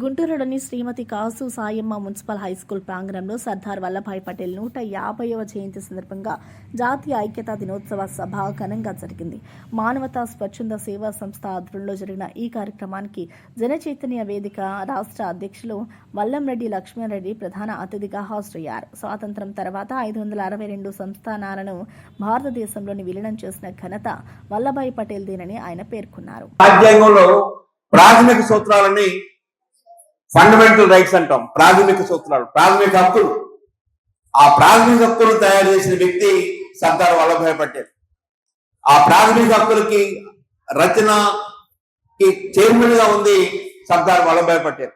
గుంటూరులోని Shrimati Kasu Sayamma municipal high school ప్రాంగణంలో సర్దార్ వల్లభాయ్ పటేల్ నూట యాభైవ జయంతి సందర్భంగా జాతీయ ఐక్యతా దినోత్సవ సభ ఘనంగా జరిగింది. మానవతా స్వచ్ఛంద సేవా సంస్థ ఆధ్వర్యంలో జరిగిన ఈ కార్యక్రమానికి జనచైతన్య వేదిక రాష్ట్ర అధ్యక్షులు వల్లంరెడ్డి లక్ష్మణరెడ్డి ప్రధాన అతిథిగా హాజరయ్యారు. స్వాతంత్రం తర్వాత ఐదు వందల అరవై రెండు సంస్థానాలను భారతదేశంలోని విలీనం చేసిన ఘనత వల్లభాయ్ పటేల్దేనని ఆయన పేర్కొన్నారు. ప్రాథమిక సూత్రాలని ఫండమెంటల్ రైట్స్ అంటాం. ప్రాథమిక సూత్రాలు. ప్రాథమిక హక్కులు. ఆ ప్రాథమిక హక్కులు తయారు చేసిన వ్యక్తి సర్దార్ వల్లభాయ్ పటేల్. ఆ ప్రాథమిక హక్కులకి రచనకి చైర్మన్గా ఉంది సర్దార్ వల్లభాయ్ పటేల్.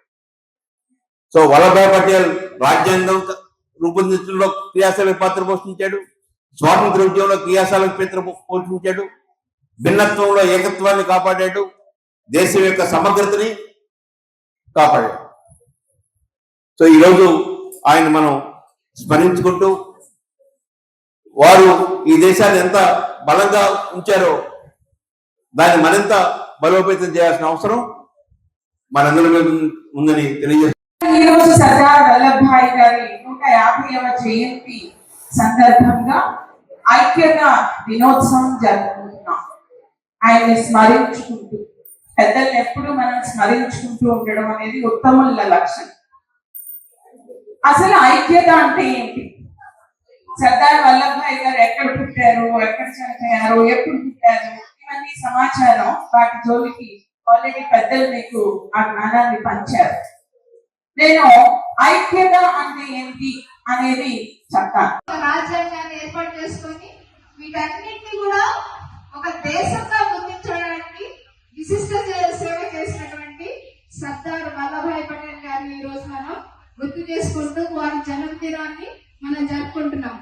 సో వల్లభాయ్ పటేల్ రాజ్యాంగం రూపొందించడంలో క్రియాశీలక పాత్ర పోషించాడు. స్వాతంత్ర ఉద్యమంలో క్రియాశాల పాత్ర పోషించాడు. భిన్నత్వంలో ఏకత్వాన్ని కాపాడాడు. దేశం యొక్క సమగ్రతని కాపాడాడు. సో ఈరోజు ఆయన మనం స్మరించుకుంటూ వారు ఈ దేశాన్ని ఎంత బలంగా ఉంచారో దాన్ని మరింత బలోపేతం చేయాల్సిన అవసరం మనందరి మీద ఉందని తెలియజేస్తారు ఈ సర్దార్ వల్లభాయ్ గారి నూట యాభైవ జయంతి సందర్భంగా ఐక్యత దినోత్సవం జరుపుకుంటున్నాం. ఆయన్ని స్మరించుకుంటూ పెద్దల్ని ఎప్పుడు మనం స్మరించుకుంటూ ఉండడం అనేది ఉత్తముల లక్షణం అసలు ఐక్యత అంటే ఏంటి? సర్దార్ వల్లభాయ్ గారు ఎక్కడ పుట్టారు? ఎక్కడ చనిపోయారు? ఎప్పుడు పుట్టారు? ఇవన్నీ సమాచారం వాటి జోలికి ఆల్రెడీ పెద్దలు మీకు ఆ జ్ఞానాన్ని పంచారు. నేను ఐక్యత అంటే ఏంటి అనేది చెప్తాను. రాజ్యాంగాన్ని ఏర్పాటు చేసుకొని వీటన్నిటిని కూడా ఒక దేశంగా సిస్టర్ సేవ చేసినటువంటి సర్దార్ వల్లభాయ్ పటేల్ గారిని ఈ రోజు మనం గుర్తు చేసుకుంటూ వారి జన్మదినాన్ని మనం జరుపుకుంటున్నాం.